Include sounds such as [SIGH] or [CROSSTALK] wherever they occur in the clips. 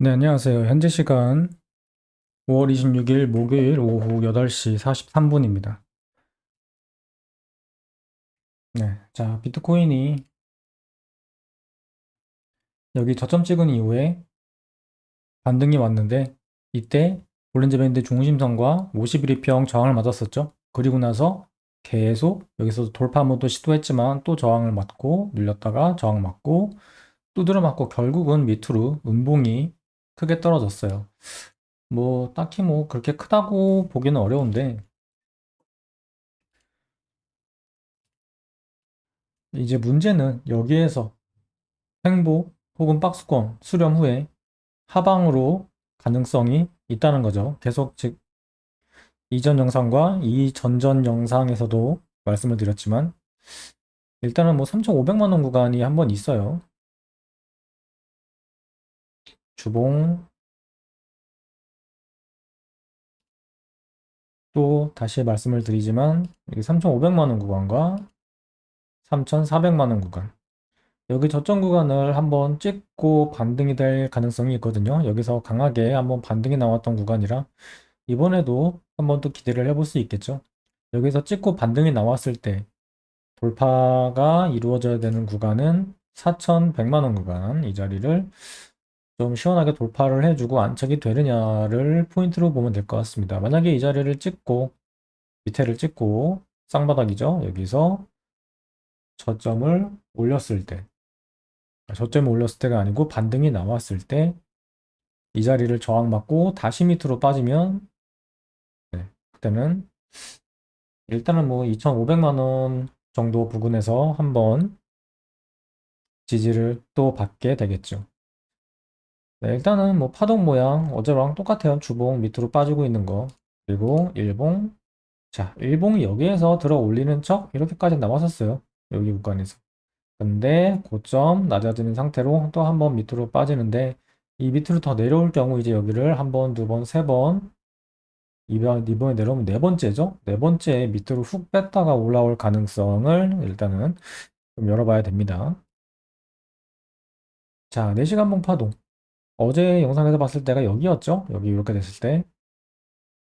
네, 안녕하세요. 현재 시간 5월 26일 목요일 오후 8시 43분입니다. 네, 자, 비트코인이 여기 저점 찍은 이후에 반등이 왔는데 이때 볼린저 밴드 중심선과 51일평 저항을 맞았었죠. 그리고 나서 계속 여기서 돌파 한번 또 시도했지만 또 저항을 맞고 눌렸다가 저항 맞고 두드려 맞고 결국은 밑으로 음봉이 크게 떨어졌어요. 뭐 딱히 뭐 그렇게 크다고 보기는 어려운데 이제 문제는 여기에서 횡보 혹은 박스권 수렴 후에 하방으로 가능성이 있다는 거죠. 계속 즉 이전 영상과 이 전전 영상에서도 말씀을 드렸지만 일단은 뭐 3,500만 원 구간이 한번 있어요. 주봉 또 다시 말씀을 드리지만 여기 3,500만 원 구간과 3,400만 원 구간 여기 저점 구간을 한번 찍고 반등이 될 가능성이 있거든요. 여기서 강하게 한번 반등이 나왔던 구간이라 이번에도 한번 또 기대를 해볼 수 있겠죠. 여기서 찍고 반등이 나왔을 때 돌파가 이루어져야 되는 구간은 4,100만 원 구간 이 자리를 좀 시원하게 돌파를 해주고 안착이 되느냐를 포인트로 보면 될 것 같습니다. 만약에 이 자리를 찍고 밑에를 찍고 쌍바닥이죠. 여기서 저점을 올렸을 때 저점을 올렸을 때가 아니고 반등이 나왔을 때 이 자리를 저항받고 다시 밑으로 빠지면 네, 그때는 일단은 뭐 2,500만 원 정도 부근에서 한번 지지를 또 받게 되겠죠. 네, 일단은 뭐 파동 모양 어제랑 똑같아요. 주봉 밑으로 빠지고 있는 거. 그리고 일봉. 자, 일봉이 여기에서 들어 올리는 척 이렇게까지 나왔었어요. 여기 구간에서. 근데 고점 낮아지는 상태로 또 한 번 밑으로 빠지는데 이 밑으로 더 내려올 경우 이제 여기를 한 번, 두 번, 세 번, 이번, 이번에 내려오면 네 번째죠? 네 번째 밑으로 훅 뺐다가 올라올 가능성을 일단은 좀 열어봐야 됩니다. 자, 4시간 봉 파동. 어제 영상에서 봤을 때가 여기였죠? 여기 이렇게 됐을 때.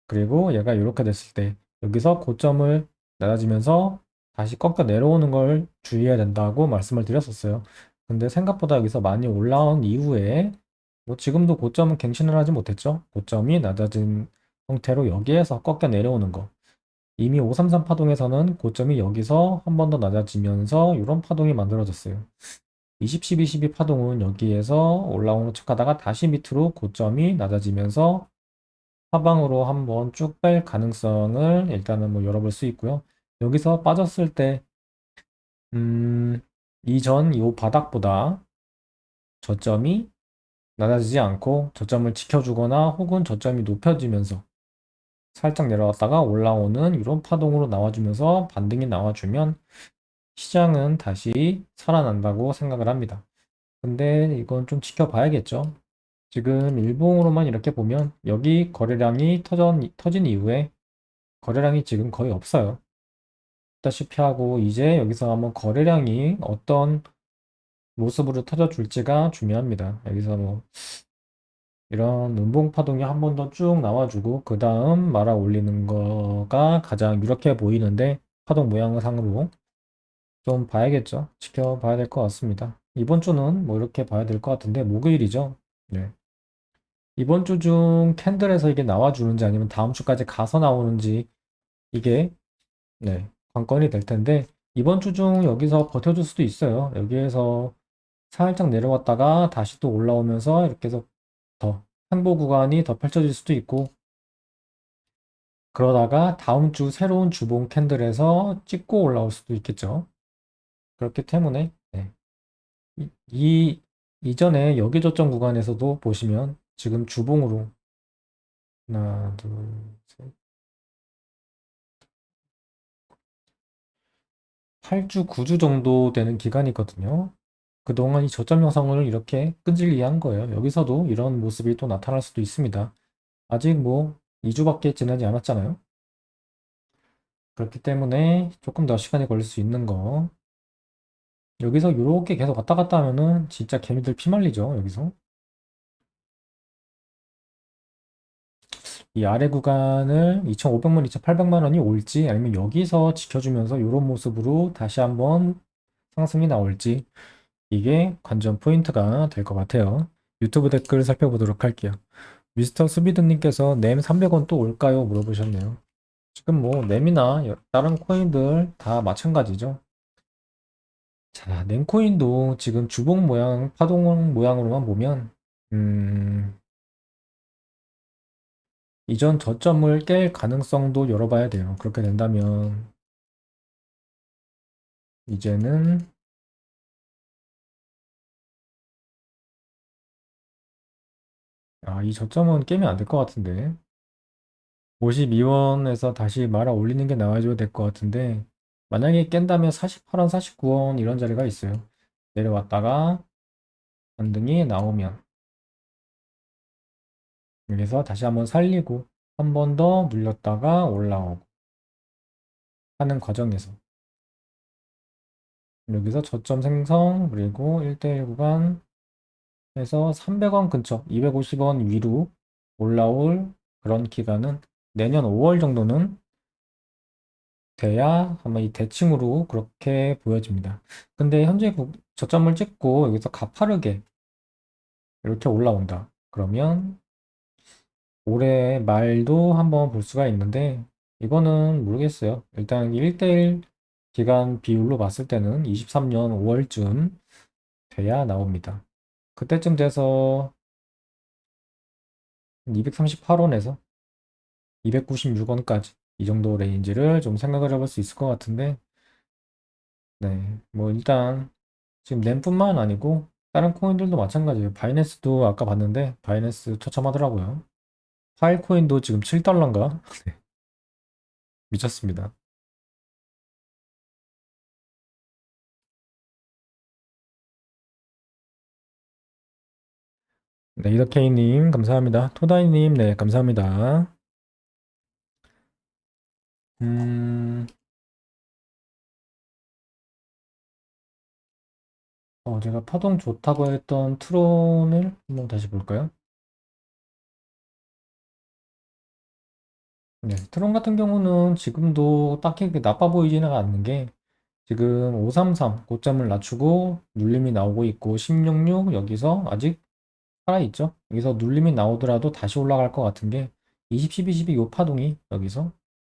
그리고 얘가 이렇게 됐을 때 여기서 고점을 낮아지면서 다시 꺾여 내려오는 걸 주의해야 된다고 말씀을 드렸었어요. 근데 생각보다 여기서 많이 올라온 이후에 뭐 지금도 고점은 갱신을 하지 못했죠. 고점이 낮아진 형태로 여기에서 꺾여 내려오는 거. 이미 533 파동에서는 고점이 여기서 한 번 더 낮아지면서 이런 파동이 만들어졌어요. 20, 12, 12 파동은 여기에서 올라오는 척 하다가 다시 밑으로 고점이 낮아지면서 하방으로 한번 쭉 뺄 가능성을 일단은 뭐 열어볼 수 있고요. 여기서 빠졌을 때, 음, 이전 이 바닥보다 저점이 낮아지지 않고 저점을 지켜주거나 혹은 저점이 높여지면서 살짝 내려왔다가 올라오는 이런 파동으로 나와주면서 반등이 나와주면 시장은 다시 살아난다고 생각을 합니다. 근데 이건 좀 지켜봐야겠죠. 지금 일봉으로만 이렇게 보면 여기 거래량이 터진, 터진 이후에 거래량이 지금 거의 없어요. 다시피 하고 이제 여기서 한번 거래량이 어떤 모습으로 터져줄지가 중요합니다. 여기서 뭐 이런 음봉 파동이 한 번 더 쭉 나와주고 그 다음 말아 올리는 거가 가장 이렇게 보이는데 파동 모양상으로 좀 봐야겠죠. 지켜봐야 될 것 같습니다. 이번 주는 뭐 이렇게 봐야 될 것 같은데 목요일이죠. 네. 이번 주 중 캔들에서 이게 나와주는지 아니면 다음 주까지 가서 나오는지 이게 네, 관건이 될 텐데 이번 주 중 여기서 버텨줄 수도 있어요. 여기에서 살짝 내려왔다가 다시 또 올라오면서 이렇게 해서 더 행보 구간이 더 펼쳐질 수도 있고 그러다가 다음 주 새로운 주봉 캔들에서 찍고 올라올 수도 있겠죠. 그렇기 때문에 네. 이, 이 이전에 여기 저점 구간에서도 보시면 지금 주봉으로 하나, 둘, 셋, 8주, 9주 정도 되는 기간이 있거든요. 그동안 이 저점 형성을 이렇게 끈질기게 한 거예요. 여기서도 이런 모습이 또 나타날 수도 있습니다. 아직 뭐 2주밖에 지나지 않았잖아요. 그렇기 때문에 조금 더 시간이 걸릴 수 있는 거. 여기서 이렇게 계속 왔다 갔다 하면은 진짜 개미들 피말리죠, 여기서. 이 아래 구간을 2,500만, 2,800만 원이 올지 아니면 여기서 지켜주면서 이런 모습으로 다시 한번 상승이 나올지 이게 관전 포인트가 될 것 같아요. 유튜브 댓글 살펴보도록 할게요. 미스터 스비드님께서 램 300원 또 올까요? 물어보셨네요. 지금 뭐 램이나 여- 다른 코인들 다 마찬가지죠. 자, 램코인도 지금 주봉 모양, 파동 모양으로만 보면 음, 이전 저점을 깰 가능성도 열어봐야 돼요. 그렇게 된다면 이제는 아, 이 저점은 깨면 안 될 것 같은데 52원에서 다시 말아 올리는 게 나와줘야 될 것 같은데 만약에 깬다면 48원, 49원 이런 자리가 있어요. 내려왔다가 반등이 나오면 여기서 다시 한번 살리고 한 번 더 물렸다가 올라오고 하는 과정에서 여기서 저점 생성 그리고 1대1 구간 해서 300원 근처 250원 위로 올라올 그런 기간은 내년 5월 정도는 돼야 아마 이 대칭으로 그렇게 보여집니다. 근데 현재 구- 저점을 찍고 여기서 가파르게 이렇게 올라온다. 그러면 올해 말도 한번 볼 수가 있는데 이거는 모르겠어요. 일단 1대1 기간 비율로 봤을 때는 23년 5월쯤 돼야 나옵니다. 그때쯤 돼서 238원에서 296원까지 이 정도 레인지를 좀 생각을 해볼 수 있을 것 같은데 네, 뭐 일단 지금 램뿐만 아니고 다른 코인들도 마찬가지예요. 바이낸스도 아까 봤는데 바이낸스 처참하더라고요. 파일코인도 지금 7달러인가? [LAUGHS] 미쳤습니다. 네, 이더케이님 감사합니다. 토다이님 네 감사합니다. 음, 어, 제가 파동 좋다고 했던 트론을 한번 다시 볼까요? 네, 트론 같은 경우는 지금도 딱히 나빠 보이지는 않는 게 지금 533 고점을 낮추고 눌림이 나오고 있고 166 여기서 아직 살아있죠? 여기서 눌림이 나오더라도 다시 올라갈 것 같은 게 20, 12, 12 요 파동이 여기서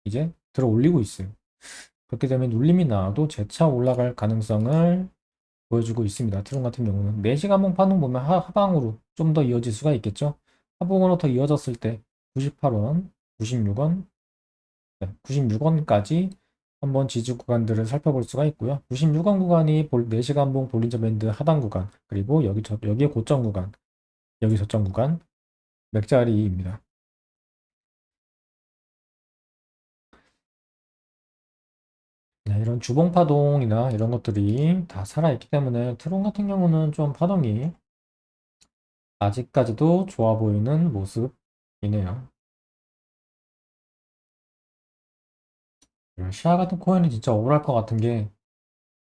이제 들어 올리고 있어요. 그렇게 되면 눌림이 나와도 재차 올라갈 가능성을 보여주고 있습니다. 트론 같은 경우는 4시간봉 파동 보면 하, 하방으로 좀 더 이어질 수가 있겠죠? 하방으로 더 이어졌을 때 98원, 96원, 96원까지 한번 지지 구간들을 살펴볼 수가 있고요. 96원 구간이 4시간봉 볼린저 밴드 하단 구간, 그리고 여기 저, 여기에 고점 구간, 여기 저점 구간, 맥자리입니다. 이런 주봉 파동이나 이런 것들이 다 살아있기 때문에 트론 같은 경우는 좀 파동이 아직까지도 좋아 보이는 모습이네요. 시아 같은 코인은 진짜 억울할 것 같은 게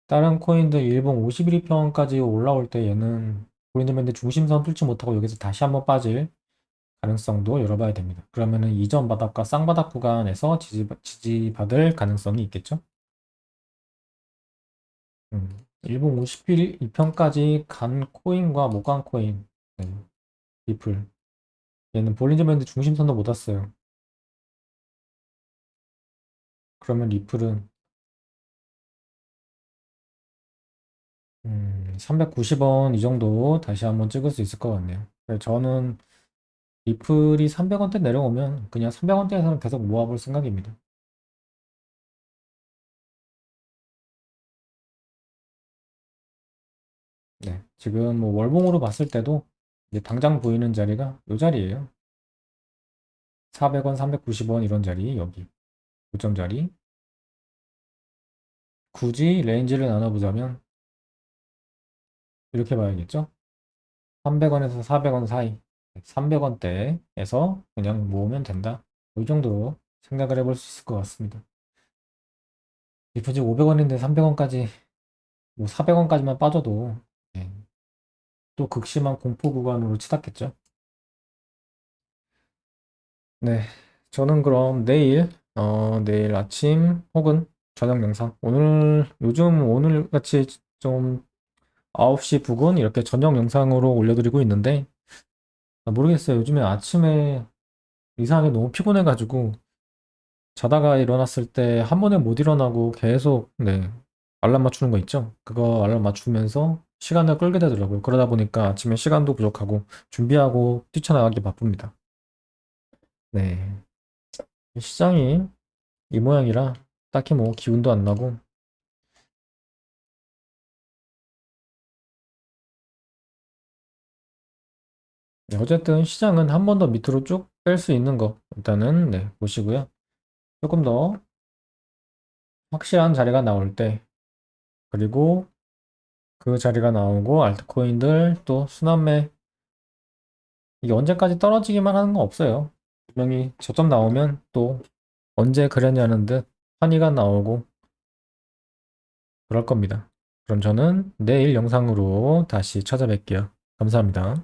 다른 코인들 일본 51위평까지 올라올 때 얘는 볼린저밴드 중심선 뚫지 못하고 여기서 다시 한번 빠질 가능성도 열어봐야 됩니다. 그러면은 이전 바닥과 쌍바닥 구간에서 지지, 지지받을 가능성이 있겠죠? 음, 일본 52평까지 간 코인과 못 간 코인 네, 리플 얘는 볼린저 밴드 중심선도 못 왔어요. 그러면 리플은 음, 390원 이 정도 다시 한번 찍을 수 있을 것 같네요. 저는 리플이 300원대 내려오면 그냥 300원대에서는 계속 모아볼 생각입니다. 지금 뭐 월봉으로 봤을 때도 당장 보이는 자리가 이 자리예요. 400원, 390원 이런 자리 여기 고점 자리. 굳이 레인지를 나눠보자면 이렇게 봐야겠죠? 300원에서 400원 사이 300원대에서 그냥 모으면 된다. 이 정도로 생각을 해볼 수 있을 것 같습니다. 리프지 500원인데 300원까지 뭐 400원까지만 빠져도 네, 또 극심한 공포 구간으로 치닫겠죠. 네, 저는 그럼 내일, 어, 내일 아침 혹은 저녁 영상. 오늘, 요즘 오늘 같이 좀 9시 부근 이렇게 저녁 영상으로 올려드리고 있는데, 아, 모르겠어요. 요즘에 아침에 이상하게 너무 피곤해가지고, 자다가 일어났을 때 한 번에 못 일어나고 계속, 네, 알람 맞추는 거 있죠? 그거 알람 맞추면서 시간을 끌게 되더라고요. 그러다 보니까 아침에 시간도 부족하고, 준비하고 뛰쳐나가기 바쁩니다. 네. 시장이 이 모양이라 딱히 뭐 기운도 안 나고 네, 어쨌든 시장은 한 번 더 밑으로 쭉 뺄 수 있는 거 일단은 네 보시고요 조금 더 확실한 자리가 나올 때 그리고 그 자리가 나오고 알트코인들 또 순환매 이게 언제까지 떨어지기만 하는 건 없어요. 분명히 저점 나오면 또 언제 그랬냐는 듯 환희가 나오고 그럴 겁니다. 그럼 저는 내일 영상으로 다시 찾아뵐게요. 감사합니다